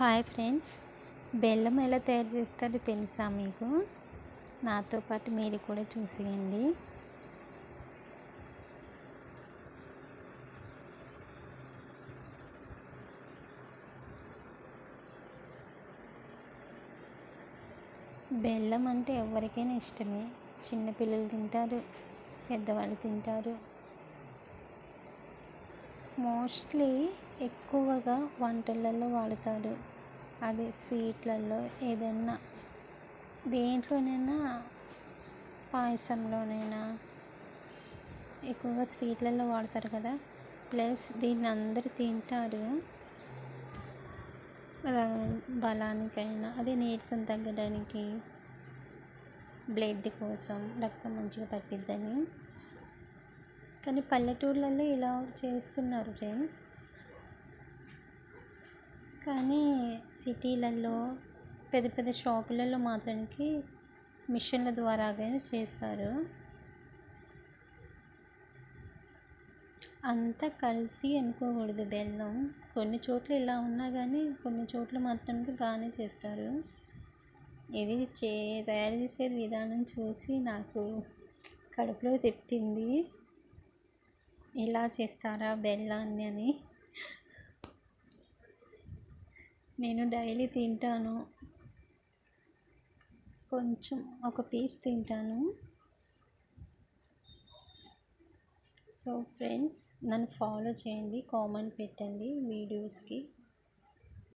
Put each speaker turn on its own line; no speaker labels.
Hi friends. బెల్లం ఎలా తయారు చేస్తారో తెలుసా మీకు? నాతో పాటు మీరు కూడా చూసేయండి. బెల్లం అంటే ఎవరికైనా ఇష్టమే. చిన్నపిల్లలు తింటారు పెద్దవాళ్ళు తింటారు. మోస్ట్లీ ఎక్కువగా వంటలలో వాడతారు. అదే స్వీట్లలో ఏదన్నా. దేంట్లోనైనా పాయసంలోనైనా ఎక్కువగా స్వీట్లలో వాడతారు కదా. ప్లస్ దీన్ని అందరు తింటారు. బలానికైనా అదే నీరసం తగ్గడానికి బ్లడ్ కోసం రక్తం మంచిగా పట్టిద్దని. కానీ పల్లెటూర్లలో ఇలా చేస్తున్నారు ఫ్రెండ్స్. కానీ సిటీలలో పెద్ద పెద్ద షాపులలో మాత్రానికి మిషన్ల ద్వారాగానే చేస్తారు. అంత కల్తీ అనుకోకూడదు బెల్లం. కొన్ని చోట్ల ఇలా ఉన్నా కానీ కొన్ని చోట్ల మాత్రానికి బాగానే చేస్తారు. ఇది చే తయారు చేసే విధానం చూసి నాకు కడుపులో తిప్పింది. ఎలా చేస్తారా బెల్లాన్ని అని. నేను డైలీ తింటాను. కొంచెం ఒక పీస్ తింటాను. సో ఫ్రెండ్స్ నన్ను ఫాలో చేయండి కామెంట్ పెట్టండి వీడియోస్కి.